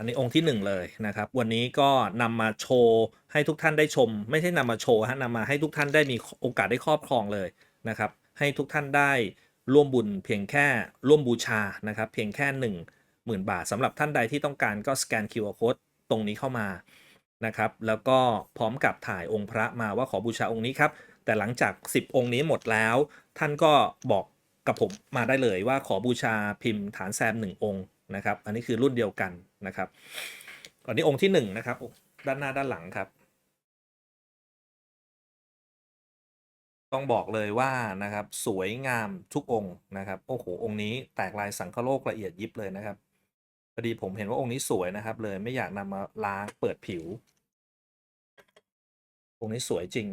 อันนี้องค์ที่หนึ่งเลยนะครับ วันนี้ก็นำมาโชว์ให้ทุกท่านได้ชม ไม่ใช่นำมาโชว์ฮะนำมาให้ทุกท่านได้มีโอกาสได้ครอบครองเลยนะครับ ให้ทุกท่านได้ร่วมบุญเพียงแค่ร่วมบูชานะครับ เพียงแค่ 1 0,000 บาทสำหรับท่านใดที่ต้องการก็สแกน QR Code ตรงนี้เข้ามานะครับ แล้วก็พร้อมกับถ่ายองค์พระมาว่าขอบูชาองค์นี้ครับ แต่หลังจาก 10 องค์นี้หมดแล้ว ท่านก็บอกกับผมมาได้เลยว่าขอบูชาพิมพ์ฐานแซม1องค์นะครับ อันนี้คือรุ่นเดียวกัน นะครับอันนี้องค์ที่1นะครับ ด้านหน้าด้านหลังครับ ต้องบอกเลยว่านะครับ สวยงามทุกองค์นะครับโอ้โหองค์นี้แตกลายสังคโลกละเอียดยิบเลยนะครับพอดีผมเห็นว่าองค์นี้สวยนะครับ เลยไม่อยากนำมาล้างเปิดผิว องค์นี้สวยจริง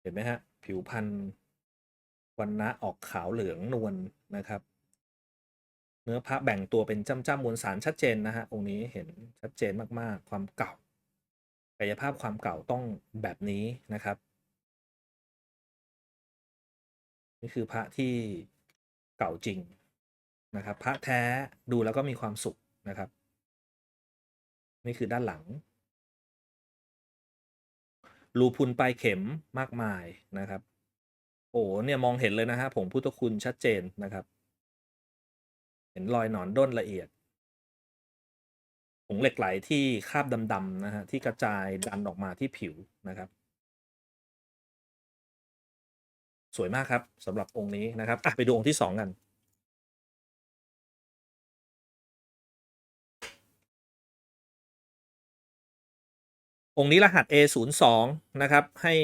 เห็นไหมฮะผิวพันธุ์วันนะออกขาวเหลืองนวลนะครับ เนื้อพระแบ่งตัวเป็นจ้ำจำมวลสารชัดเจนนะฮะองค์นี้เห็นชัดเจนมากๆ ความเก่ากายภาพความเก่าต้องแบบนี้นะครับ นี่คือพระที่เก่าจริงนะครับ พระแท้ดูแล้วก็มีความสุขนะครับ นี่คือด้านหลัง รูพุนปลายเข็มมากมายนะครับ โอ้เนี่ยมองเห็นเลยนะฮะผงพุทธคุณชัดเจนนะครับ เห็นรอยหนอนด้นละเอียดผงเหล็กไหลที่คาบดำๆนะฮะที่กระจายดันออกมาที่ผิวนะครับ สวยมากครับสำหรับองค์นี้นะครับอะไปดูองค์ที่สองกัน องค์นี้รหัส A02 นะครับ ให้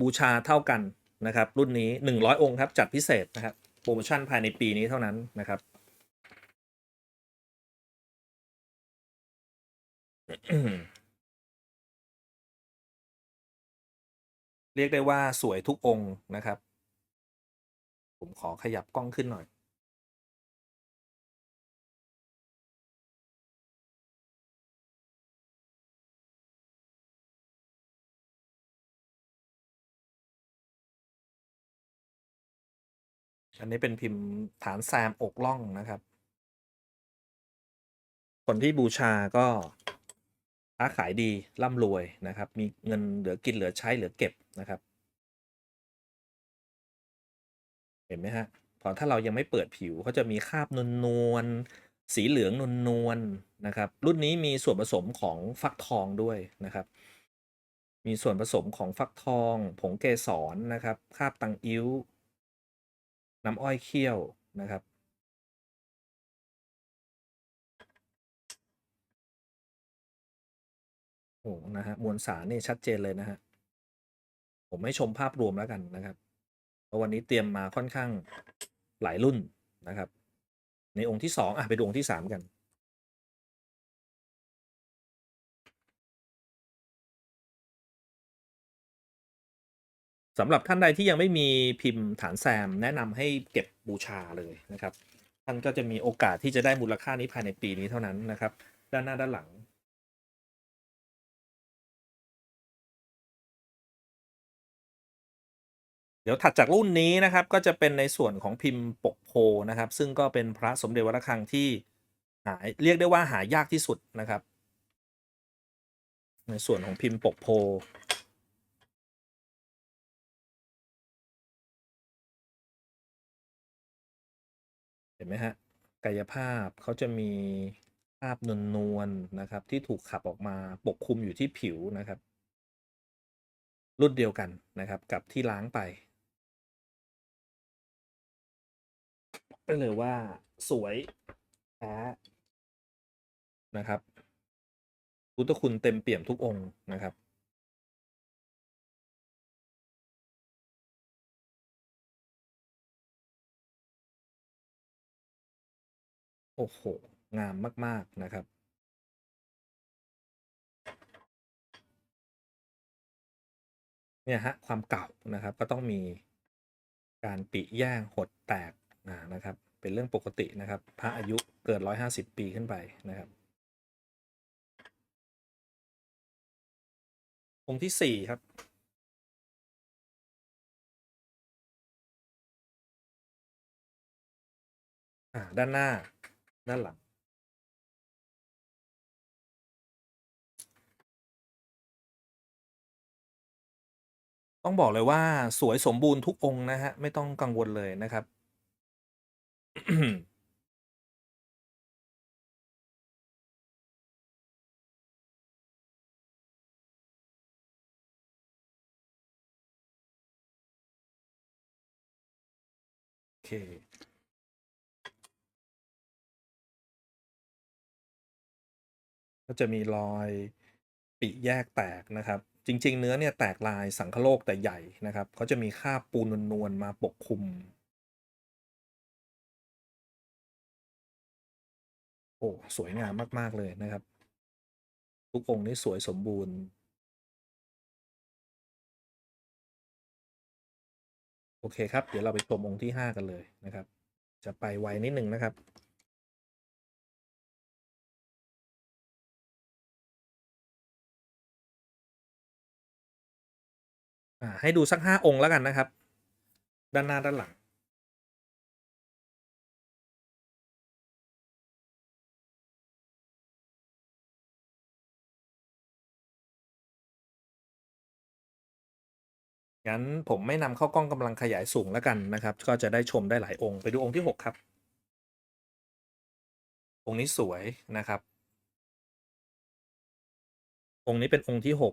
บูชาเท่ากันนะครับ รุ่นนี้ 100 องค์ครับ จัดพิเศษนะครับโปรโมชั่นภายในปีนี้เท่านั้นนะครับ เรียกได้ว่าสวยทุกองค์นะครับ ผมขอขยับกล้องขึ้นหน่อย อันนี้เป็นพิมพ์ฐานแซมอกล่องนะครับ คนที่บูชาก็ ค้าขายดีร่ำรวยนะครับ มีเงินเหลือกินเหลือใช้เหลือเก็บนะครับ เห็นไหมฮะพอถ้าเรายังไม่เปิดผิวเขาจะมีคราบนวลนวลๆสีเหลืองนวลนวลๆนะครับ รุ่นนี้มีส่วนผสมของฟักทองด้วยนะครับ มีส่วนผสมของฟักทอง ผงเกสรนะครับคราบตังอิ้วน้ำอ้อยเคี่ยวนะครับ โอ้นะฮะมวลสารนี่ชัดเจนเลยนะฮะผมไม่ชมภาพรวมแล้วกันนะครับเพราะวันนี้เตรียมมาค่อนข้างหลายรุ่นนะครับ ในองค์ที่สองอะไปดูองค์ที่สามกัน สำหรับท่านใดที่ยังไม่มีพิมพ์ฐานแซม แนะนำให้เก็บบูชาเลยนะครับ ท่านก็จะมีโอกาสที่จะได้มูลค่านี้ภายในปีนี้เท่านั้นนะครับ ด้านหน้าด้านหลัง เดี๋ยวถัดจากรุ่นนี้นะครับก็จะเป็นในส่วนของพิมพ์ปกโพนะครับ ซึ่งก็เป็นพระสมเด็จวัดระฆังที่หาเรียกได้ว่าหายากที่สุดนะครับ ในส่วนของพิมพ์ปกโพเห็นไหมฮะกายภาพเขาจะมีภาพนวลนวลๆนะครับ ที่ถูกขับออกมาปกคลุมอยู่ที่ผิวนะครับ รุ่นเดียวกันนะครับกับที่ล้างไป ก็เลยว่าสวยแท้นะครับพุทธคุณเต็มเปี่ยมทุกองค์นะครับ โอ้โห งามมาก ๆ นะครับเนี่ยฮะความเก่านะครับก็ต้องมีการปิแย่งหดแตก นะครับ เป็นเรื่องปกตินะครับ พระอายุเกิน150 ปีขึ้นไปนะครับ องค์ที่ 4 ครับ ด้านหน้า ด้านหลัง ต้องบอกเลยว่าสวยสมบูรณ์ทุกองค์นะฮะ ไม่ต้องกังวลเลยนะครับ โอเค ก็จะมีรอยปิแยกแตกนะครับ จริง ๆ เนื้อเนี่ยแตกลายสังคโลกแต่ใหญ่นะครับเขาจะมีคราบปูนนวลๆมาปกคลุม โอ้สวยงามมาก ๆ เลยนะครับ ทุกองค์นี่สวยสมบูรณ์ โอเคครับ เดี๋ยวเราไปชมองค์ที่ 5 กันเลยนะครับ จะไปไวนิดหนึ่งนะครับให้ดูสัก5องค์แล้วกันนะครับ ด้านหน้าด้านหลัง งั้นผมไม่นำเข้ากล้องกำลังขยายสูงแล้วกันนะครับ ก็จะได้ชมได้หลายองค์ ไปดูองค์ที่ 6 ครับ องค์นี้สวยนะครับ องค์นี้เป็นองค์ที่ 6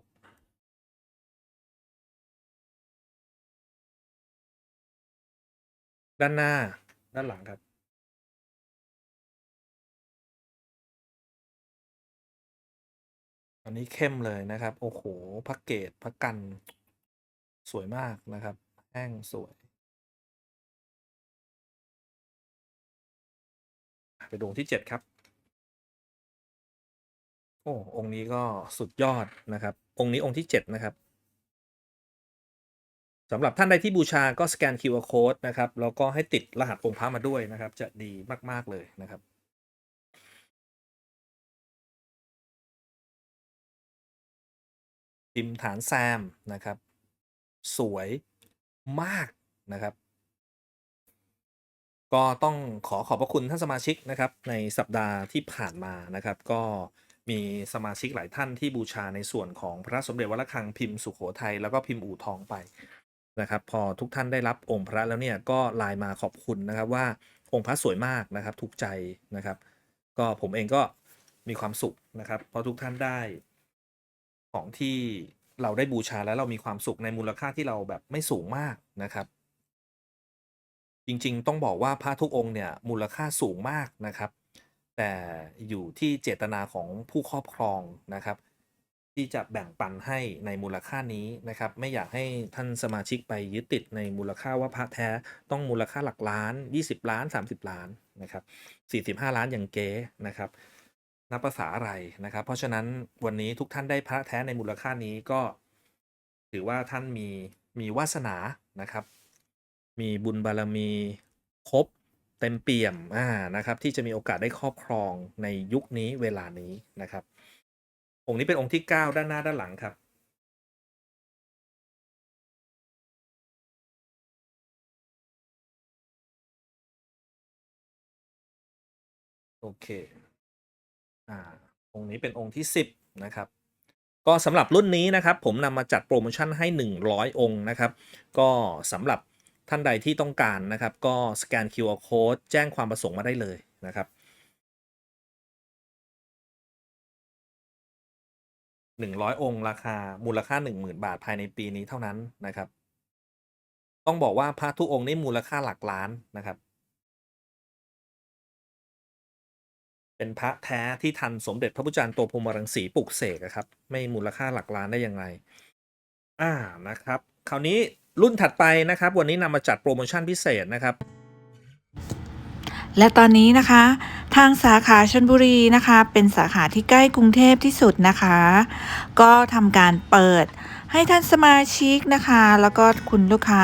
ด้านหน้าด้านหลังครับ อันนี้เข้มเลยนะครับ โอ้โหพระเกตพระกัน สวยมากนะครับ แห้งสวย ไปดูองที่ 7 ครับ โอ้องค์นี้ก็สุดยอดนะครับ องค์นี้องค์ที่ 7 นะครับสำหรับท่านใดที่บูชาก็สแกน QR Code นะครับ แล้วก็ให้ติดรหัสองค์พระมาด้วยนะครับ จะดีมาก ๆ เลยนะครับ พิมฐานแซมนะครับ สวยมากนะครับ ก็ต้องขอขอบพระคุณท่านสมาชิกนะครับ ในสัปดาห์ที่ผ่านมานะครับ ก็มีสมาชิกหลายท่านที่บูชาในส่วนของพระสมเด็จวัดระฆังพิมพ์สุโขทัยแล้วก็พิมพ์อู่ทองไปนะครับพอทุกท่านได้รับองค์พระแล้วเนี่ยก็ไลน์มาขอบคุณนะครับว่าองค์พระสวยมากนะครับ ถูกใจนะครับ ก็ผมเองก็มีความสุขนะครับ เพราะทุกท่านได้ของที่ เราได้บูชาแล้วเรามีความสุขในมูลค่าที่เราแบบไม่สูงมากนะครับ จริงๆ ต้องบอกว่าพระทุกองค์เนี่ยมูลค่าสูงมากนะครับ แต่อยู่ที่เจตนาของผู้ครอบครองนะครับ ที่จะแบ่งปันให้ในมูลค่านี้นะครับ ไม่อยากให้ท่านสมาชิกไปยึดติดในมูลค่าว่าพระแท้ต้องมูลค่าหลักล้าน 20 ล้าน 30 ล้านนะครับ45 ล้านอย่างเก๊นะครับ นับภาษาอะไรนะครับ เพราะฉะนั้นวันนี้ทุกท่านได้พระแท้ในมูลค่านี้ก็ ถือว่าท่านมีมีวาสนานะครับ มีบุญบารมีครบเต็มเปี่ยมอ่านะครับ ที่จะมีโอกาสได้ครอบครองในยุคนี้เวลานี้นะครับ องค์นี้เป็นองค์ที่ 9 ด้านหน้าด้านหลังครับโอเค อ่าองค์นี้เป็นองค์ที่ 10 นะครับ ก็สำหรับรุ่นนี้นะครับ ผมนำมาจัดโปรโมชั่นให้ 100 องค์นะครับ ก็สำหรับท่านใดที่ต้องการนะครับ ก็สแกน QR Code แจ้งความประสงค์มาได้เลยนะครับ100องค์ราคามูลค่า10,000บาทภายในปีนี้เท่านั้นนะครับ ต้องบอกว่าพระทุกองค์นี่มูลค่าหลักล้านนะครับ เป็นพระแท้ที่ทันสมเด็จพระพุทธจารย์โตพรมรังสีปลุกเสกครับ ไม่มูลค่าหลักล้านได้ยังไงอ่านะครับ คราวนี้รุ่นถัดไปนะครับ วันนี้นำมาจัดโปรโมชั่นพิเศษนะครับ และตอนนี้นะคะ ทางสาขาชนบุรีนะคะ เป็นสาขาที่ใกล้กรุงเทพที่สุดนะคะ ก็ทำการเปิดให้ท่านสมาชิกนะคะ แล้วก็คุณลูกค้า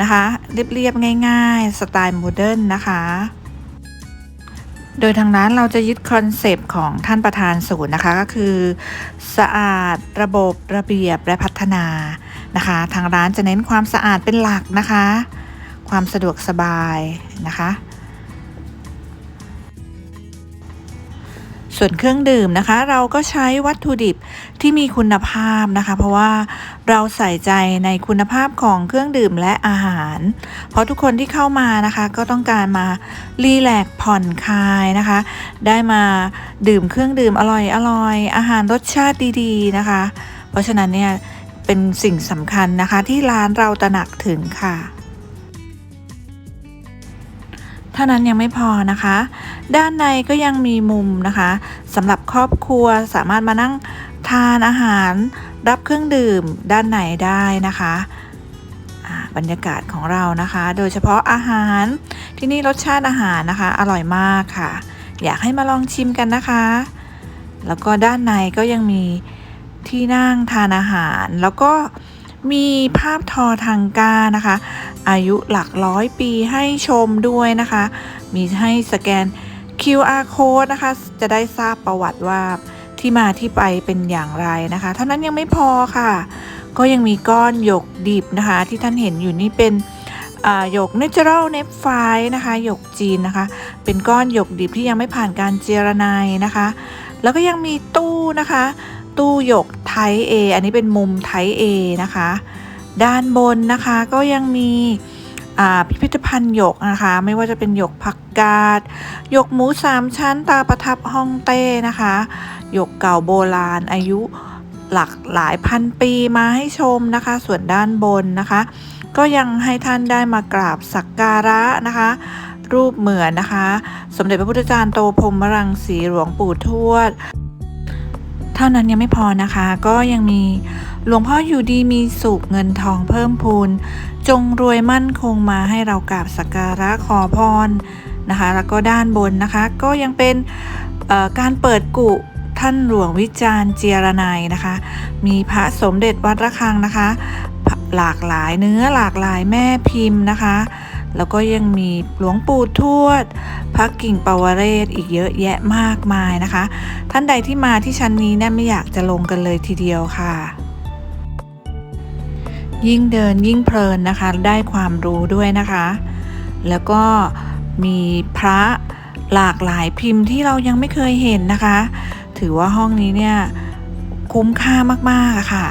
นะคะ เรียบๆ ง่ายๆ สไตล์โมเดิร์นนะคะ โดยทางร้านเราจะยึดคอนเซปต์ของท่านประธานศูนย์นะคะก็คือ สะอาดระบบระเบียบและพัฒนานะคะ ทางร้านจะเน้นความสะอาดเป็นหลักนะคะ ความสะดวกสบายนะคะส่วนเครื่องดื่มนะคะ เราก็ใช้วัตถุดิบที่มีคุณภาพนะคะ เพราะว่า เราใส่ใจในคุณภาพของเครื่องดื่มและอาหาร เพราะทุกคนที่เข้ามานะคะ ก็ต้องการมารีแลกผ่อนคลายนะคะ ได้มาดื่มเครื่องดื่มอร่อยอร่อยอาหารรสชาติดีๆนะคะ เพราะฉะนั้นเนี่ยเป็นสิ่งสำคัญนะคะที่ร้านเราตระหนักถึงค่ะเท่านั้นยังไม่พอนะคะ ด้านในก็ยังมีมุมนะคะสำหรับครอบครัวสามารถมานั่งานอาหารรับเครื่องดื่มด้านในได้นะคะบรรยากาศของเรานะคะ โดยเฉพาะอาหารที่นี่รสชาติอาหารนะคะ อร่อยมากค่ะ อยากให้มาลองชิมกันนะคะ แล้วก็ด้านในก็ยังมีที่นั่งทานอาหาร แล้วก็มีภาพทอทางกานะคะ อายุหลักร้อยปีให้ชมด้วยนะคะ มีให้สแกน QR code นะคะ จะได้ทราบประวัติว่า ที่มาที่ไปเป็นอย่างไรนะคะ เท่านั้นยังไม่พอค่ะ ก็ยังมีก้อนหยกดิบนะคะ ที่ท่านเห็นอยู่นี่เป็นหยก natural n e p h i l e นะคะหยกจีนนะคะ เป็นก้อนหยกดิบที่ยังไม่ผ่านการเจรไนายนะคะ แล้วก็ยังมีตู้นะคะ ตู้หยกไทย A อันนี้เป็นมุมไทย A นะคะ ด้านบนนะคะก็ยังมีพิพิธภัณฑ์หยกนะคะ ไม่ว่าจะเป็นหยกผักกาดหยกหมูสามชั้นตาประทับฮ่องเต้นะคะ หยกเก่าโบราณอายุหลักหลายพันปีมาให้ชมนะคะ ส่วนด้านบนนะคะ ก็ยังให้ท่านได้มากราบสักการะนะคะ รูปเหมือนนะคะ สมเด็จพระพุทธจารย์โตพรมรังสีหลวงปู่ทวด เท่านั้นยังไม่พอนะคะ ก็ยังมีหลวงพ่ออยู่ดีมีสุขเงินทองเพิ่มพูน จงรวยมั่นคงมาให้เรากราบสักการะขอพรนะคะ แล้วก็ด้านบนนะคะ ก็ยังเป็นการเปิดกุ ท่านหลวงวิจารณ์เจียรนัยนะคะ มีพระสมเด็จวัดระฆังนะคะ หลากหลายเนื้อหลากหลายแม่พิมพ์นะคะ แล้วก็ยังมีหลวงปู่ทวด พระกิ่งปวเรศอีกเยอะแยะมากมายนะคะ ท่านใดที่มาที่ชั้นนี้เนี่ยไม่อยากจะลงกันเลยทีเดียวค่ะยิ่งเดินยิ่งเพลินนะคะ ได้ความรู้ด้วยนะคะ แล้วก็มีพระหลากหลายพิมพ์ที่เรายังไม่เคยเห็นนะคะ ถือว่าห้องนี้เนี่ยคุ้มค่ามากๆค่ะ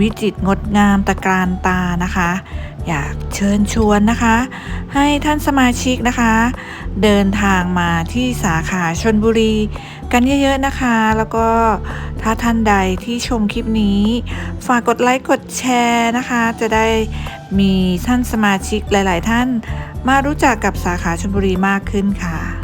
วิจิตรงดงามตะการตานะคะ อยากเชิญชวนนะคะ ให้ท่านสมาชิกนะคะ เดินทางมาที่สาขาชนบุรี กันเยอะๆนะคะ แล้วก็ถ้าท่านใดที่ชมคลิปนี้ ฝากกดไลค์กดแชร์นะคะ จะได้มีท่านสมาชิกหลาย ๆ ท่านมารู้จักกับสาขาชนบุรีมากขึ้นค่ะ